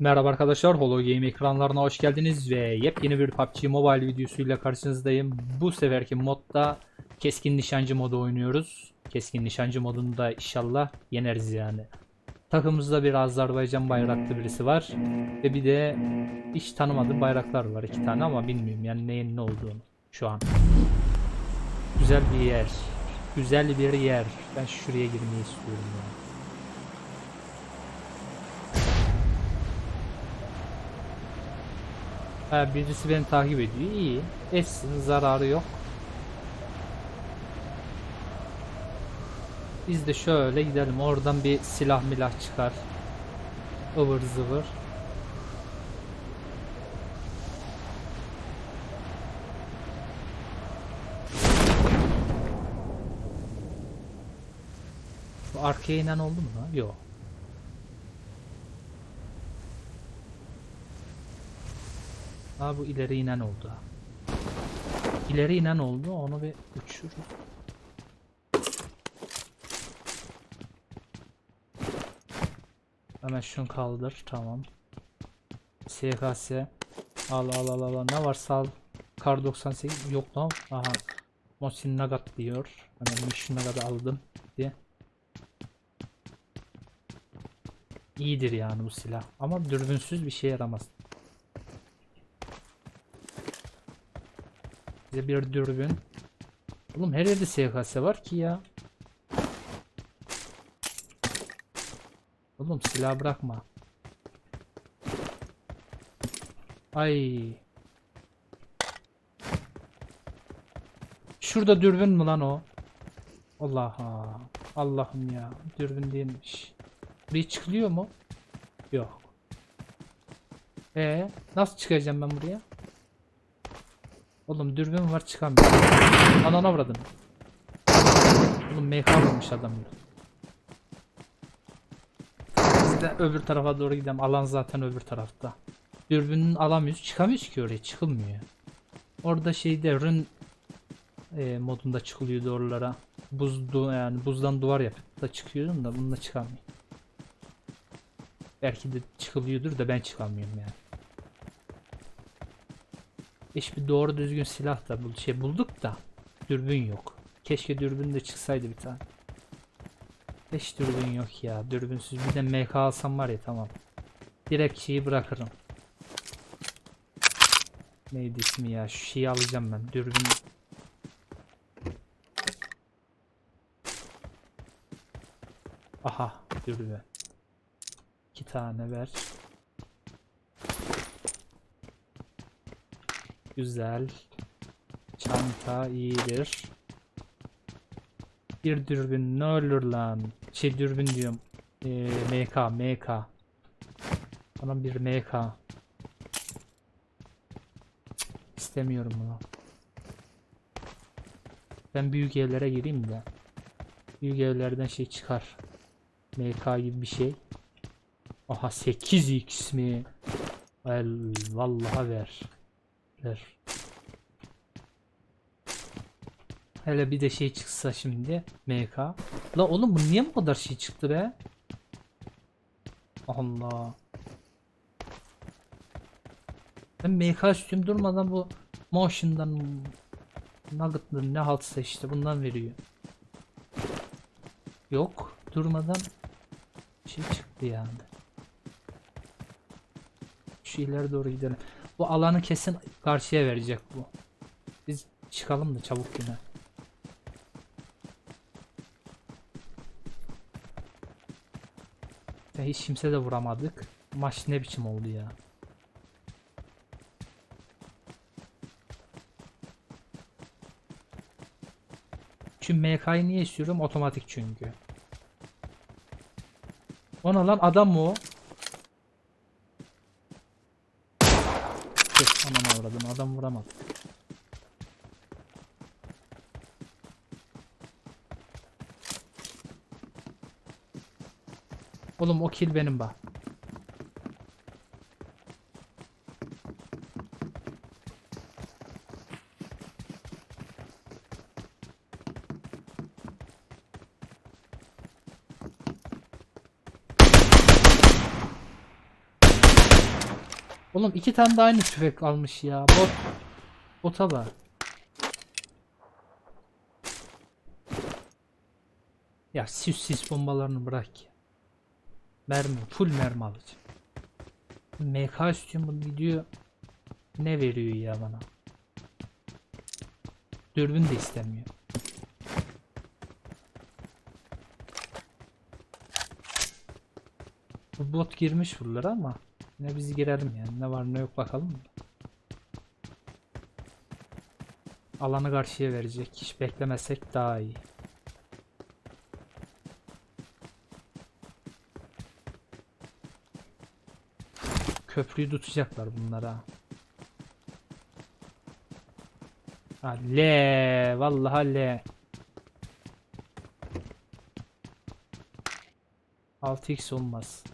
Merhaba arkadaşlar, Holo Game ekranlarına hoş geldiniz ve yepyeni bir PUBG Mobile videosuyla karşınızdayım. Bu seferki modda keskin nişancı modu oynuyoruz. Keskin nişancı modunda inşallah yeneriz yani. Takımımızda bir Azerbaycan bayraklı birisi var ve bir de hiç tanımadığım bayraklar var iki tane ama bilmiyorum yani neyin ne olduğunu şu an. Güzel bir yer. Güzel bir yer. Ben şuraya girmeyi istiyorum ya. Ha, birisi beni takip ediyor. İyi. Etsin zararı yok. Biz de şöyle gidelim. Oradan bir silah milah çıkar. ıvır zıvır. Bu arkaya inen oldu mu lan? Yok. Ha bu ileri inen oldu. İleri inen oldu. Onu bir uçur. Hemen şunu kaldır. Tamam. SKS. Al al al al. Ne varsa al. Kar 98 yok lan. Aha. Mosin Nagat diyor. Hemen Mission Nagat'ı aldım. Diye. İyidir yani bu silah. Ama dürbünsüz bir şey yaramaz. Bize bir dürbün. Oğlum her yerde SKS var ki ya. Oğlum silah bırakma. Ay. Şurada dürbün mü lan o? Allah'a. Allah'ım ya. Dürbün değilmiş. Buraya çıkılıyor mu? Yok. Ee, nasıl çıkacağım ben buraya? Oğlum dürbün var çıkamıyorum. Anana vurdum. Oğlum MK vurmuş adam. Biz de öbür tarafa doğru gidelim. Alan zaten öbür tarafta. Dürbünün alamıyoruz. Çıkamıyoruz ki oraya. Çıkılmıyor. Orada şeyde rün e, modunda çıkılıyordu oralara. Buz du- yani buzdan duvar yapıp da çıkıyordum da bununla çıkamıyorum. Belki de çıkılıyordur da ben çıkamıyorum yani. Hiçbir doğru düzgün silah da bul şey bulduk da dürbün yok. Keşke dürbün de çıksaydı bir tane. Hiç dürbün yok ya. Dürbünsüz bir de MK alsam var ya tamam. Direkt şeyi bırakırım. Neydi ismi ya? Şu şeyi alacağım ben. Dürbün. Aha dürbün. İki tane ver. Güzel. Çanta iyidir. Bir dürbün ne olur lan. Şey dürbün diyorum. Ee, MK MK. Bana bir MK. İstemiyorum bunu. Ben büyük evlere gireyim de. Büyük evlerden şey çıkar. MK gibi bir şey. Aha 8x mi? El vallahi ver. Ver. Hele bir de şey çıksa şimdi MK. La oğlum bu niye bu kadar şey çıktı be? Allah. Ben MK istiyorum durmadan bu motion'dan Nugget'ın ne haltsa işte bundan veriyor. Yok durmadan şey çıktı yani. Şu ileri doğru gidelim. Bu alanı kesin karşıya verecek bu. Biz çıkalım da çabuk yine. Ya hiç kimse de vuramadık. Maç ne biçim oldu ya. Şu MK'yı niye istiyorum? Otomatik çünkü. Ona lan adam mı o? Avradım adam vuramadı. Oğlum o kill benim bak. Oğlum iki tane de aynı tüfek almış ya. Bot. Bota bak. Ya sis sis bombalarını bırak. Mermi, full mermi alacağım. MK istiyorum bu video ne veriyor ya bana? Dürbün de istemiyor. Bu bot girmiş buralara ama yine biz girelim yani. Ne var ne yok bakalım? Alanı karşıya verecek. Hiç beklemesek daha iyi. Köprüyü tutacaklar bunlara. Ha, vallahi le. 6x olmaz.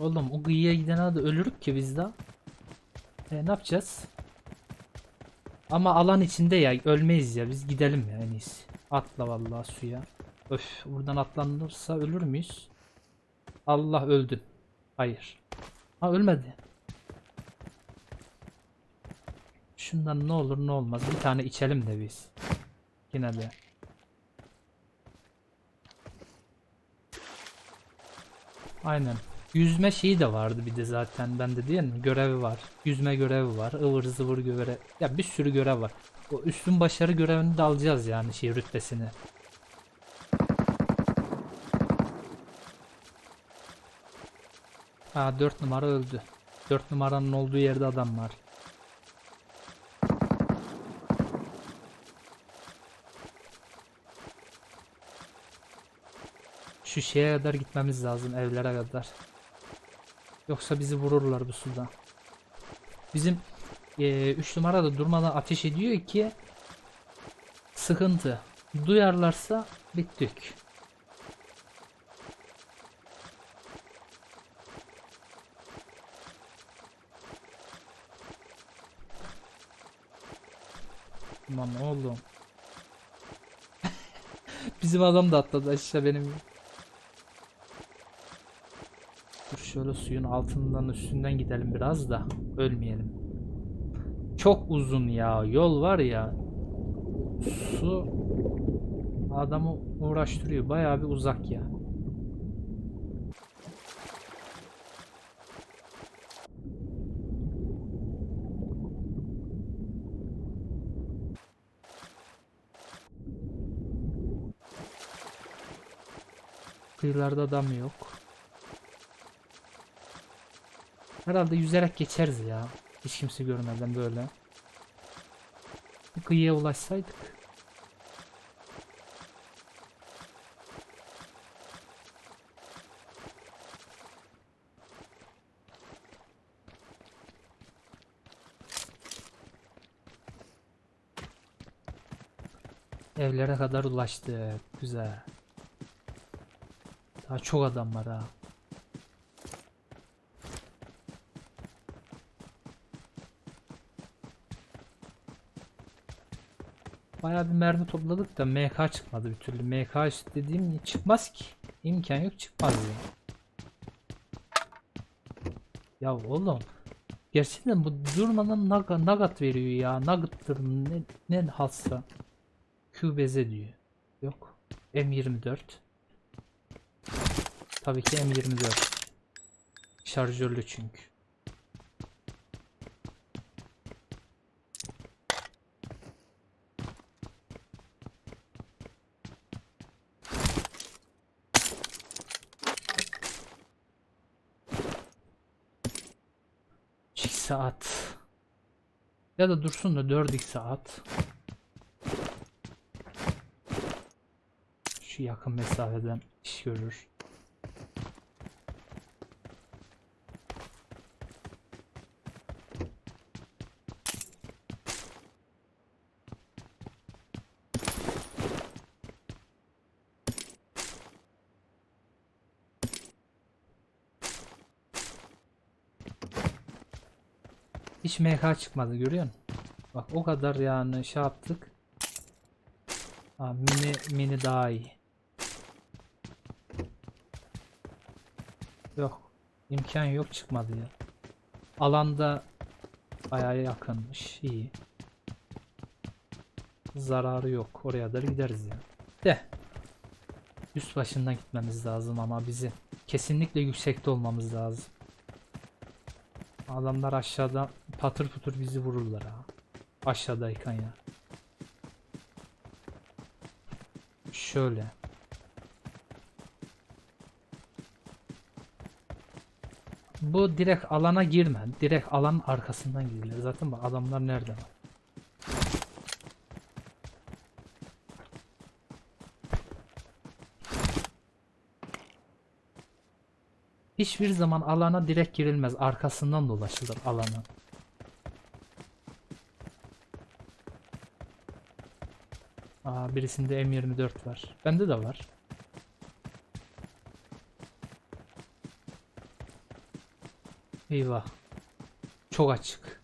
Oğlum o kıyıya giden adı ölürük ki biz daha. E, ne yapacağız? Ama alan içinde ya ölmeyiz ya biz gidelim ya en iyisi. Atla vallahi suya. Öf buradan atlanırsa ölür müyüz? Allah öldün. Hayır. Ha ölmedi. Şundan ne olur ne olmaz. Bir tane içelim de biz. Yine de. Aynen. Yüzme şeyi de vardı bir de zaten bende değil mi? Görevi var. Yüzme görevi var. ıvır zıvır görev. Ya bir sürü görev var. O üstün başarı görevini de alacağız yani şey rütbesini. Ha 4 numara öldü. 4 numaranın olduğu yerde adam var. Şu şeye kadar gitmemiz lazım evlere kadar. Yoksa bizi vururlar bu suda. Bizim 3 numara da durmadan ateş ediyor ki sıkıntı. Duyarlarsa bittik. Aman oğlum. Bizim adam da atladı aşağı benim. gibi. Dur şöyle suyun altından üstünden gidelim biraz da ölmeyelim. Çok uzun ya yol var ya. Su adamı uğraştırıyor. Bayağı bir uzak ya. Kıyılarda adam yok. Herhalde yüzerek geçeriz ya. Hiç kimse görmeden böyle. Kıyıya ulaşsaydık. Evlere kadar ulaştık. Güzel. Daha çok adam var ha. Bayağı bir mermi topladık da MK çıkmadı bir türlü. MK dediğim çıkmaz ki. İmkan yok çıkmaz ya. Ya oğlum. Gerçekten bu durmadan naga, nagat veriyor ya. Nugget'tır ne, ne halsa. QBZ diyor. Yok. M24. Tabii ki M24. Şarjörlü çünkü. Çift saat. Ya da dursun da 4 saat. Şu yakın mesafeden iş görür. Hiç MK çıkmadı görüyor musun? Bak o kadar yani şey yaptık. Ha, mini mini daha iyi. Yok. imkan yok çıkmadı ya. Alanda bayağı yakınmış. İyi. Zararı yok. Oraya da gideriz ya. De. Üst başından gitmemiz lazım ama bizim. Kesinlikle yüksekte olmamız lazım. Adamlar aşağıda patır putur bizi vururlar ha. Aşağıdayken ya. Şöyle. Bu direkt alana girme. Direkt alanın arkasından girilir. Zaten bak adamlar nerede var. Hiçbir zaman alana direkt girilmez. Arkasından dolaşılır alana. Aa, birisinde M24 var. Bende de var. Eyvah. Çok açık.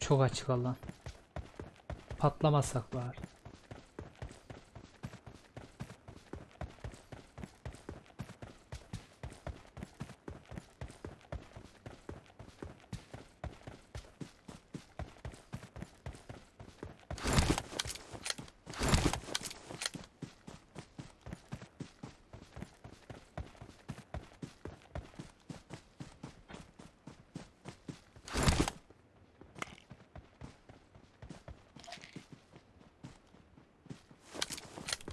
Çok açık alan. Patlamasak var.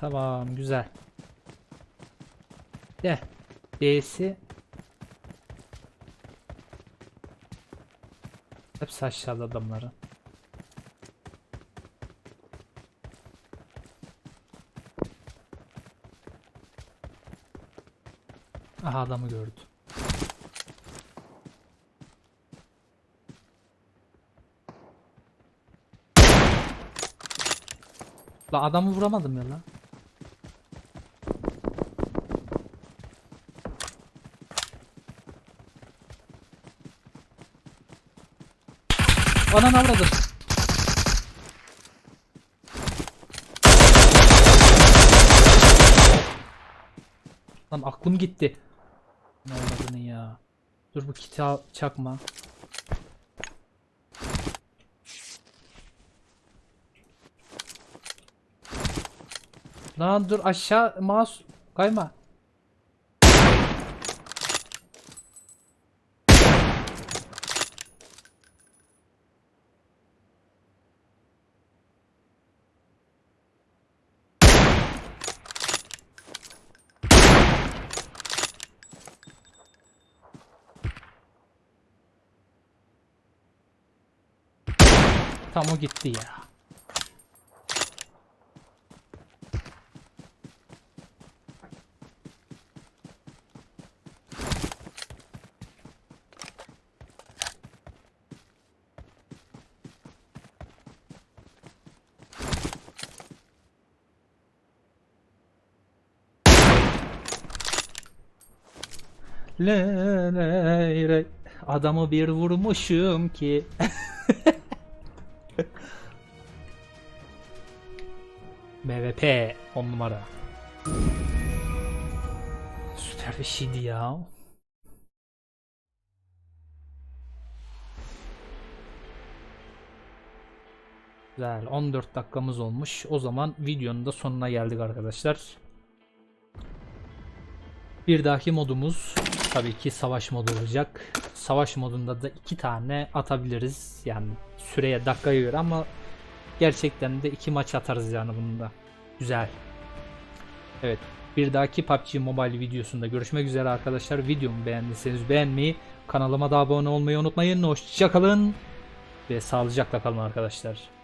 Tamam güzel. De. D'si Hepsi aşağıda adamların. Aha adamı gördü. La adamı vuramadım ya lan. Ananı avradım. Lan aklım gitti. Ne avradını ya. Dur bu kiti çakma. Lan dur aşağı mouse kayma. Tam o gitti ya. Adamı bir vurmuşum ki. MVP 10 numara. Süper bir şeydi ya. Güzel 14 dakikamız olmuş. O zaman videonun da sonuna geldik arkadaşlar. Bir dahaki modumuz tabii ki savaş modu olacak. Savaş modunda da iki tane atabiliriz. Yani süreye dakikaya göre ama gerçekten de iki maç atarız yani bunda. Güzel. Evet. Bir dahaki PUBG Mobile videosunda görüşmek üzere arkadaşlar. Videomu beğendiyseniz beğenmeyi, kanalıma da abone olmayı unutmayın. Hoşçakalın ve sağlıcakla kalın arkadaşlar.